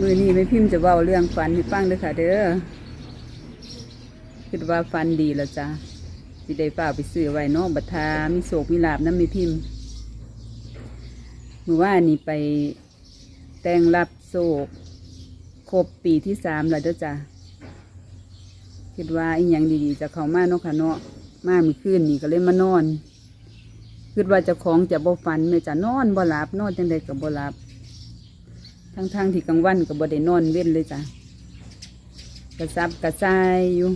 มือนี้ไม่พิมพ์จะเว้าเรื่องฝันให้ฟังเด้อค่ะเด้อคิดว่าฝันดีแล้วจ้ะสิได้ฝ้ากไปซื้อไว้เนอกบัทามีโศกมีลาบน้ำไม่พิมพ์มือว่านี่ไปแต่งรับโศกครบปีที่สามแล้วเด้อจ้ะคิดว่าอีหยังดีๆจะเข้ามาเนาะค่ะเนาะมามือคืนนี่ก็เลยมานอนคิดว่าจะของจะบ่ฝันไม่จะนอนบ่หลับนอนจังใดกับบ่หลับ ทั้งๆทที่กลางวันก็บ่ได้นอนเว้นเลยจ้ะกระซับกระซายอยู่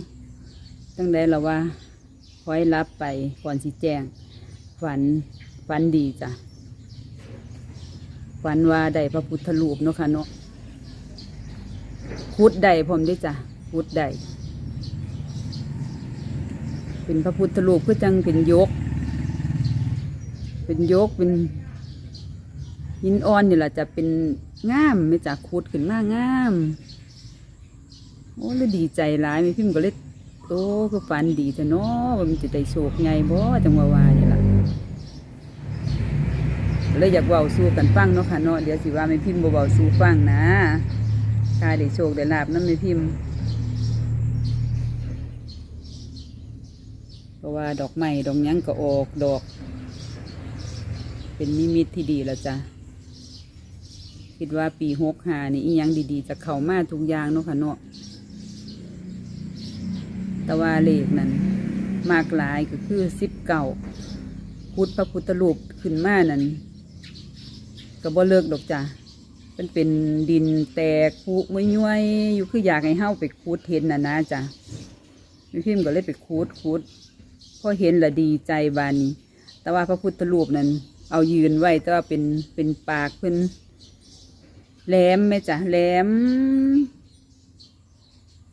ตั้งแต่เราว่าคอยรับไปก่อนสิแจ้งฝันฝันดีจ้ะฝันว่าได้พระพุทธรูปเนาะค่ะเนาะพุทธใดผมด้วยจ้ะพุทธใดเป็นพระพุทธรูปก็จังเป็นยก เป็นยกเป็นหินอ่อนนี่แหละจะเป็น งามไม่จากขุดขึ้นมางาม โอ้เลยดีใจหลายมีพิมพ์ก็เลยโอ้คือฝันดีแต่เนาะว่ามันจะได้โชคไงบ่จังว่าวานี่ล่ะเลยอยากเว้าสู้กันฟังเนาะค่ะเนาะเดี๋ยวสิว่าไม่พิมพ์บ่เว้าสู้ฟังนะกายได้โชคได้ลาบนั่นไม่พิมพ์เพราะว่าดอกไม้ดอกยังก็ออกดอก เป็นนิมิตที่ดีแล้วจ้ะ คิดว่าปีหกหานี่อียังดีๆจะเข้ามาทุกอย่างเนาะค่ะเนาะแต่ว่าเลขนั้นมากหลายก็คือสิบเก่าพุทธพระพุทธรูปขึ้นมานั้นก็บ่เลิกดอกจ้ะมันเป็นดินแตกผุมวยย้วยอยู่คืออยากให้เฮาไปคูดเห็นน่ะนะจ้ะพี่พิมพ์ก็เลยไปคูดคูดพอเห็นละดีใจบานนี้ แต่ว่าพระพุทธรูปนั้น เอายืนไว้แต่ว่าเป็นเป็นปากเพิ่น แหลมไหมจ้ะแหลม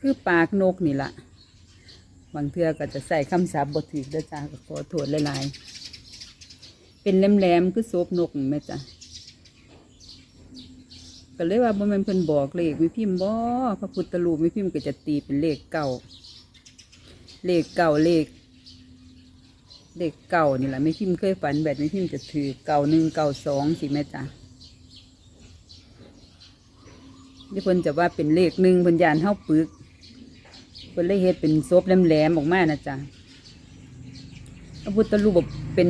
คือปากนกนี่ละบางเทื่อก็จะใส่คำสาบบทถือด้อจ้าก็ขอโทษหลายๆเป็นแหลมๆคือโซบนกไหมจ้ะก็เลยว่าบ่แมันเพิ่นบอกเลขไม่พิมพ์บ่พระพุทธรูปไม่พิมพ์ก็จะตีเป็นเลขเก่าเลขเก่าเลขเด็กเก่านี่แหละไม่พิมพ์เคยฝันแบบไม่พิมพ์จะถือเก่าหนึ่งเก่าสองสิแม่จ้ะ ที่เพิ่นจะว่าเป็นเลขหนึ่งเพิ่นยานเท่าปึกเพิ่นเลยเฮ็ดเป็นซบแหลมๆออกมานะจ๊ะพระพุทธรูปเป็น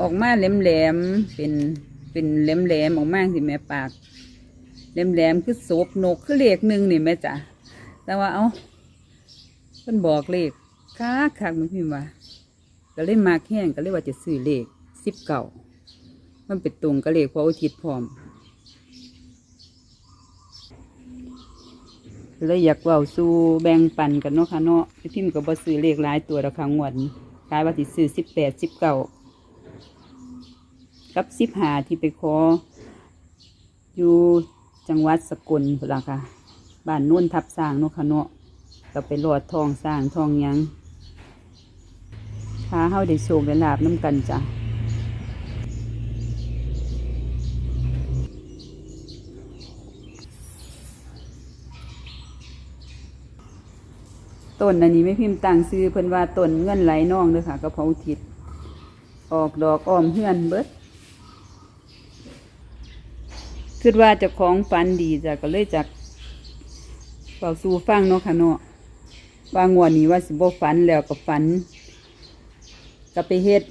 ออกมาแหลมๆเป็นเป็นแหลมๆออกมาสิแม่ปากแหลมๆคือศพนกคือเลขหนึ่งนี่แม่จ้ะแต่ว่าเอาเพิ่นบอกเลขคักคักมันพิมพ์ว่าก็เลยมาแห้งก็เลยว่าจะซื้อเลขสิบเก่ามันเป็นตรงกับเลขพระอุทิศพร้อม เลยอยากเว่าสู้แบ่งปันกันเนาะค่ะเนาะพี่พิมพ์ก็บ่ซื้อเลขหลายตัวราคางวดนี้กลายว่าสิซื้อสิบแปดสิบเก้ากับสิบหาที่ไปขอ อยู่จังหวัดสกลพุ่นล่ะค่ะบ้านนุ่นทับสร้างเนาะค่ะเนาะก็ไปรอดทองสร้างทองหยังพาเฮาได้โชคได้ลาบน้ำกันจ้ะ ต้นอันนี้ไม่พิมพ์ต่างซื้อเพิ่นว่าต้นเงื่อนไหลน่องเด้อค่ะกระเพราทิดออกดอกอ้อมเฮือนเบิดคิดว่าจะของฟันดีจ้ะก็เลยจากเป่าสู่ฟังเนาะค่ะเนาะว่างวดนี้ว่าสิบ่ฝันแล้วก็ฝันก็ไปเฮ็ด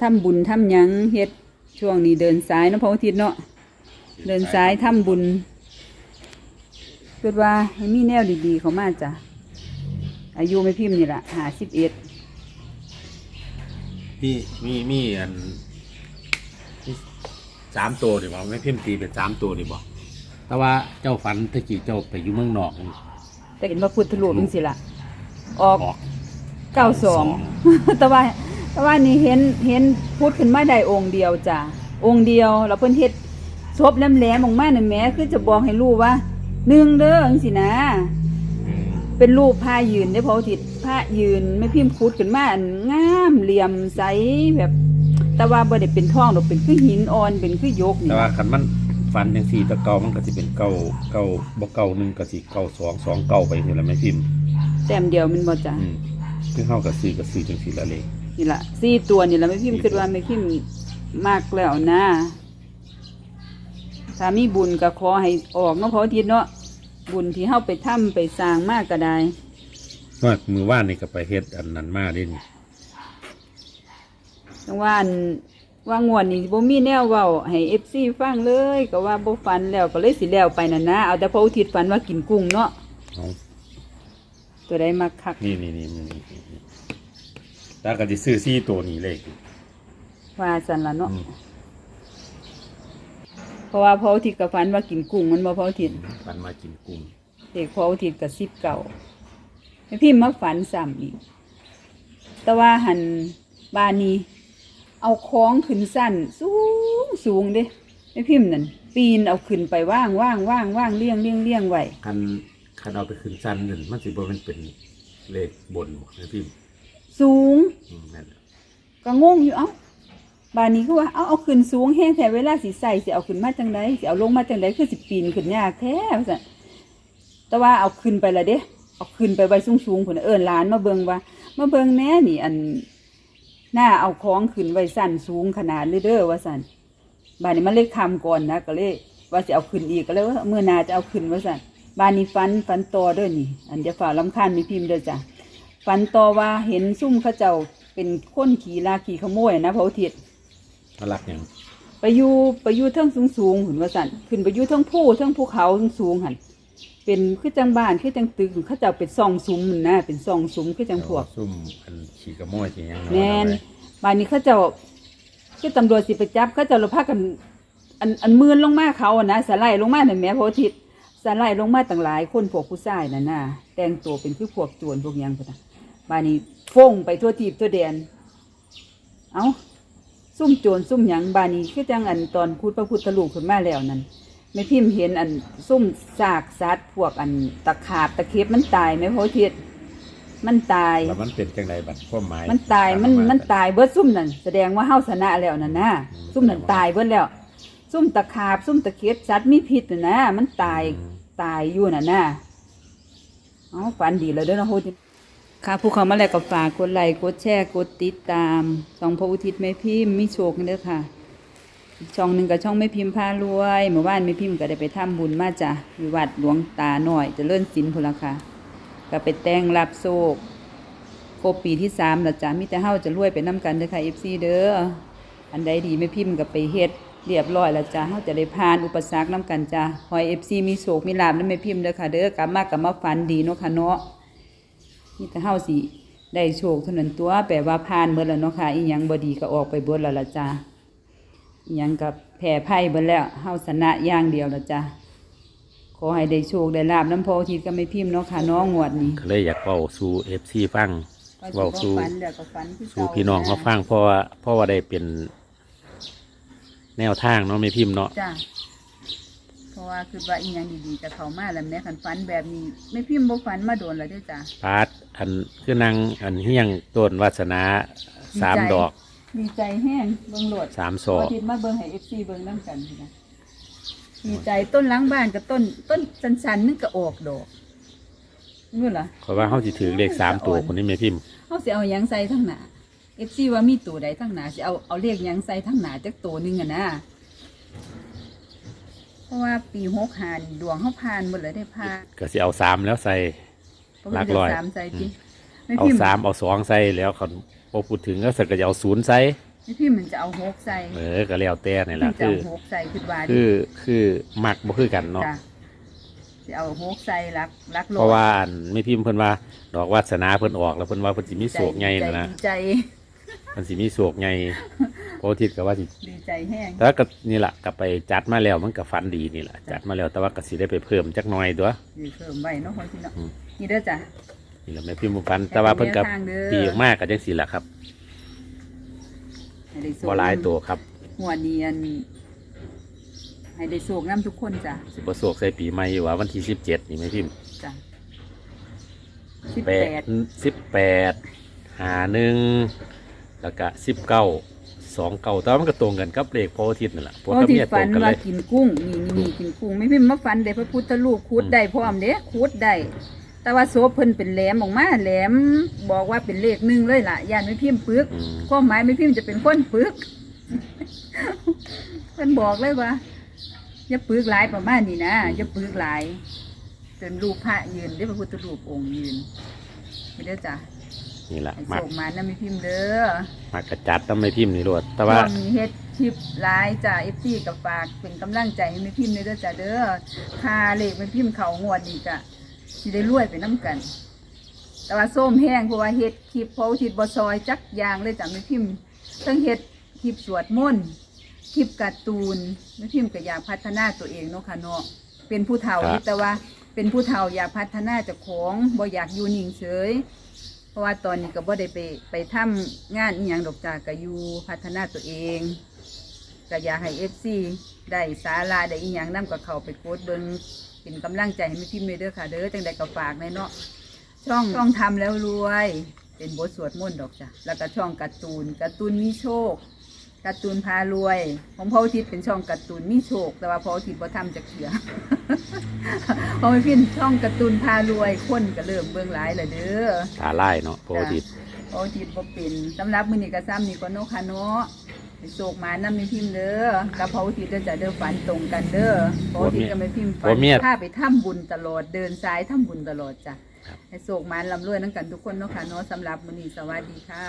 ทำบุญทำหยังเฮ็ดช่วงนี้เดินสายเนาะพระอาทิตย์เนาะเดินสายทำบุญเกิดว่าให้มีแนวดีๆเขามาจ้ะ อายุไม่พิมพ์นี่แหละหาสิบเอ็ดมีมีมีอันมีสามตัวดิบ่ไม่พิมพ์ตีเป็นสามตัวดิบ่แต่ว่าเจ้าฝันตะกี้เจ้าไปอยู่เมืองนอกแต่เห็นพระพุทธรูปนี่สิละออกออกเก้าสองแต่ว่าแต่ว่านี่เห็นเห็นพูดขึ้นมาได้องค์เดียวจ้ะองค์เดียวแล้วเพิ่นเฮ็ดซบแหลมๆออกมาหนึ่งแหม้คือจะบอกให้รู้ว่าหนึ่งเด้อจังสินะอืม เป็นรูปผ้ายืนได้พอทิศผ้ายืนไม่พิมพ์คุดขึ้นมาอันงามเหลี่ยมใสแบบ แต่ว่าบ่ได้เป็นทองดอกเป็นคือหินอ่อนเป็นคือยกนี่แต่ว่าคันมันฝันอย่างสี่ตะเกามันก็สิเป็นเก้าเก้าบ่เก้าหนึ่งก็สิเก้าสองสองเก้าไปนี่แหละไม่พิมพ์แต้มเดียวมันบ่จ้ะอืมคือเฮากับซื้อกับซื้อจังสี่ละเลยนี่ล่ะสี่ตัวนี่ล่ะไม่พิมพ์คิดว่าไม่พิมพ์มากแล้วนะถ้ามีบุญก็ขอให้ออกเนาะพระอาทิตย์เนาะ บุญที่เฮาไปทำไปสร้างมากก็ได้ว่ามือว่านนี่ก็ไปเฮ็ดอันนั้นมาเดิจังว่าอันว่างวดนี้บ่มีแนวเว้าให้ FC ฟังเลย ก็ว่าบ่ฝันแล้วก็เลยสิแล้วไปนั่นนะเอาแต่พระอุทิศฝันว่ากินกุ้งเนาะเอาตัวใดมักคักนี่นี่นี่นี่นี่นี่แล้วก็จะซื้อซี่ตัวนี้เลยว่าซั่นล่ะเนาะ อืม เพราะว่าพระอุทิศก็ฝันว่ากินกุ้งมันบ่พระอุทิศมันมากินกุ้งเด็กพระอุทิศก็10เก่าให้พิมพ์มาฝันซ้ำอีก แต่ว่าหันบ้านนี้ เอาของขึ้นสั้น สูงสูงเด้ไม่พิมพ์นั่นปีนเอาขึ้นไปว่างว่างว่างว่างเลี้ยงเลี้ยงเลี้ยงไว้คันคันเอาไปขึ้นสั้นนั่นมันสิบ่แมันเป็นเลขบนบ่นะพี่สูงอืมนั่นแหละก็งงอยู่เอ้า บ้านนี้ก็ว่าเอาเอาขึ้นสูงแห้งแต่เวลาสิใส่สิเอาขึ้นมาจังไดสิเอาลงมาจังไดคือสิปีนขึ้นยากแท้สั่นแต่ว่าเอาขึ้นไปละเด้เอาขึ้นไปไว้สูงสูงๆพุ่นน่ะเอิ้นหลานมาเบิงว่ามาเบิงแน่นี่อันหน้าเอาของขึ้นไว้สั้นสูงขนาดเลยเด้อว่าซั่นบ้านนี้มันเลยคำก่อนนะก็เลยว่าสิเอาขึ้นอีกก็เลยว่าเมื่อนาจะเอาขึ้นว่าซั่นบ้านนี้ฟันฟันต่อเด้อนี่ อันจะฝ่าลำคาญมีพิมพ์เด้อจ้ะฝันต่อว่าเห็นซุ่มเขาเจ้าเป็นคนขี่ลาขี่ขโมยนะพระอุทิศ มารักหยังไปอยู่ไปอยู่เทิงสูงสูงๆหุ่นว่าสันขึ้นไปอยู่เทิงผู้เทิงภูเขาสูงสูงๆหันเป็นคือจังบ้านคือจังตึกเขาเจ้าเป็นซองซุ้มนั่นนะเป็นซองซุ้มคือจังพวก ซุ่มอันขี่กระโมยขี่หยังเาะแมนบ้านนี้เขาเจ้าคือตำรวจสิไปจับเขาเจ้าเราพากันอันอันมืนลงมาเขาอะนะสไลด์ลงมาเห็นไหมพระอุทิศสไลด์ลงมาต่างหลายคนพวกผู้ชายนั่นน่ะแต่งตัวเป็นคือพวกโจรพวกหยังพุ่นน่ะบ้านนี้ฟงไปทั่วทีบทั่วแดน เอา ซุ่มโจรซุ่มหยังบานี้คือจังอันตอนพูดพระพุทธลูกขึ้นมาแล้วนั่นไม่พิมพ์เห็นอันซุ่มซากสัตว์พวกอันตะขาบตะเข็บมันตายไหมพ่อเทียดมันตาย แล้วมันเป็นจังไดบัดความหมายมันตายมันมันตายเบิดซุ่มนั่นแสดงว่าเฮาชนะแล้วนั่นนะซุ่มนั่นตายเบิดแล้ว ซุ่มตะขาบซุ่มตะเข็บสัตว์มีพิษน่ะนะมันตายอืมตายอยู่น่ะนะเอาฝันดีแล้วเด้อนะโฮด ค่ะผู้เขามาแล้วก็ฝากกดไลค์กดแชร์กดติดตามสองพระอุทิศไม่พิมพ์มีโชคเด้อค่ะช่องหนึ่งกับช่องไม่พิมพ์พารวยเมื่อวานไม่พิมพ์ก็ได้ไปทำบุญมาจ้ะอยู่วัดหลวงตาหน่อยจะเลื่อนสินพุนละค่ะก็ไปแต่งรับโชคครบปีที่สามแล้วจ้ะมิแต่เฮาจะรวยไปน้กันเด้อค่ะเอฟซีเด้ออันใดดีไม่พิมพ์ก็ไปเฮ็ดเรียบร้อยแล้วจ้ะเฮาจะได้ผ่านอุปสรรคน้กันจ้ะหอยเอฟซีมีโชคมีลาบนั่นไม่พิมพ์เด้อค่ะเด้อกลับมากลับมาฝันดีเนาะค่ะเนาะ นี่แต่เฮาสิได้โชคเท่านั้นตัวแปลว่าผ่านเบิดแล้วเนาะค่ะอีหยังบ่ดีก็ออกไปเบิดแล้วล่ะจ้ะอิหยังกับแผ่ไพ่เบิดแล้วเฮาชนะอย่างเดียวแล้วจ้ะขอให้ได้โชคได้ลาบน้ำโพธิ์ทิศก็ไม่พิมพ์เนาะค่ะน้องงวดนี้ก็เลยอยากเว้าสู่ FC ฟังเว้าสู่ฝันเดี๋ยวก็ฝันคือสู่เก่าพี่น้องเขาฟังเพราะว่าเพราะว่าได้เป็นแนวทางเนาะไม่พิมพ์เนาะจ้ะเพราะว่าคือว่าอีหยังดีๆจะเข้ามาแล้วแม่คันฝันแบบนี้ ไม่พิมพ์บ่ฝันมาโดนแล้วเด้อจ้ะ พาร์ทอันคือนางอันเฮียงต้นวาสนาสามดีใจ ดอกดีใจแห้งเบิ่งโหลดสามศพออกทิศมาเบิ่งให้ FC เบิ่งนํกันพี่นะดีใจต้นหล้างบ้านกับต้นต้นสันๆนึงก็ออกดอกนู่นล่ะ เพราะว่าเขาสิถือเลขสามตัวคนนี้ไม่พิมพ์เขาสิเอาหยังใส่ทั้งหนาเอฟซีว่ามีตัวใดทั้งหนาสิเอาเอาเลขหยังใส่ทั้งหนาจักตัวหนึงอะนะ เพราะว่าปีหกหานดวงเขาผ่านหมดเลยได้ผ่านก็สิเอาสามแล้วใส่เพราะหลัว่ากร้อย สามใส่จิไม่เอาพิมพ์สามเอาสองใส่แล้วเขาพอพูดถึงก็สักก็จะเอาศูนย์ใส่ไม่พิมพ์มันจะเอาหกใส่เออก็แล้วแต่นี่พิแหละมพ์จะคืเอาอ หกใส่คือว่าคือคือมักบ่คือกันเนาะจ้ะจะเอาหกใส่รักรักโลเพราะว่าอันไม่พิมพ์เพิ่นว่า ดอกวาสนาเพิ่นออกแล้วเพิ่นว่าเพิ่นสิมีโศกใหญ่นะนะดีใจ มันสิมีโศกใหญ่ เพราะทิศก็ว่าสิดีใจแห้งแต่ว่าก็นี่แหละก็ไปจัดมาแล้วมันก็ฝันดีนี่แหละจัดมาแล้วแต่ว่าก็สิได้ไปเพิ่มจักหน่อยตัวดีเพิ่มไว้เนาะคนที่เนาะอืมนี่เด้อจ้ะนี่แหละแม่พิมพ์บ่ฝันแต่ว่าเพิ่นก็แนวทางเด้อตีออกมากก็จังซี่แหละครับให้ได้โชคบ่หลายตัวครับหัวเนียนให้ได้โชคน้ำทุกคนจ้ะสิบ่โศกใส่ปีใหม่อยู่ว่าวันที่17นี่แม่พิมพ์จ้ะสิบแปแปดดสิบแปดหาหนึ่งแล้วก็สิบเก้า สองเก้าแต่ว่ามันก็ตรงกันกับเลขโพธิ์อาทิตย์นั่นแหละพเพวกราะกับที่เมียตรฝังนกันเลว่าย กินกุ้งนี่นี่นี่กินกุ้งไม่พิมพ์มาฝันได้พระพุทธรูปคูดได้พร้อมเด้คูดได้แต่ว่าโซเพิ่นเป็นแหลมออกมาแหลมบอกว่าเป็นเลขหนึ่งเลยล่ะย่านไม่พิมพ์ปึกอืมความหมายไม่พิมพ์จะเป็นคนปึก เพิ่นบอกเลยว่าอย่าปึกหลายประมาณนี้นะอย่าปึกหลายจนรูปพระยืนได้พระพุทธรูปองค์ยืนไม่ได้อจ้ะ นี่แหละให้มักส่งมานะไม่พิมพ์เด้อมักกระจัดต้องไม่พิมพ์นี่รวดแต่ว่า ช่วงนี้เฮ็ดคลิปหลายจ้ะเอฟซีกับฝากเป็นกำลังใจให้ไม่พิมพ์เด้อจ้ะเด้อคาเลขไม่พิมพ์เขางวดนี่จ้ะสิได้รวยไปน้ำกัน แต่ว่าส้มแห้งเพราะว่าเฮ็ดคลิปเพราะทิดบซอยจักอย่างเลยจ้ะไม่พิมพ์ทั้งเฮ็ดคลิปสวดมนต์คลิปการ์ตูนไม่พิมพ์ก็อยากพัฒนาตัวเองเนาะค่ะเนาะเป็นผู้เฒ่าครับนี่แต่ว่าเป็นผู้เฒ่าอยากพัฒนาเจ้าของบ่อยากอยู่นิ่งเฉยเพ ราะว่าตอนนี้ก็บ่ได้ไปไปทำงานอีหยังดอกจากก็อยู่พัฒนาตัวเองก็อยากให้ FC ได้สาระได้อีหยังนํกับเขาไปโคดเบิ่งเป็นกำลังใจให้แม่พิมพ์เลยเด้อค่ะ เด้อจังใดก็ฝากในเนาะช่องช่องทำแล้วรวย เป็นบทสวดมนต์ดอกจ้ะแล้วก็ช่องการ์ตูนการ์ตูนมีโชคการ์ตูนพารวยของพ่ออุทิศเป็นช่องการ์ตูนมีโชค แต่ว่าพ่ออุทิศบ่ทำจากเขีย พอไม่พินช่องการ์ตูนพารวยคนก็เริ่มเบิ่งหลายแล้วเด้อตาไล่เนาะโพธิตพออุทิศบ่เป็นสำหรับมื้อนี้ก็ซ้ำนี่ก็โนคาเนาะให้โชคมานำไม่พิมพ์เด้อกับพ่ออุทิศเด้อจะเด้อฝันตรงกันเด้อพ่ออุทิศก็ไม่พิมพ์ฝัผัวเมียพาไปทำบุญตลอดเดินสายทำบุญตลอดจ้ะครับให้โศกมานลำรวยนั่งกันทุกคนเนาะค่ะเนาะสำหรับมื้อนี้สวัสดีค่ะ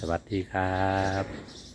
สวัสดีครับ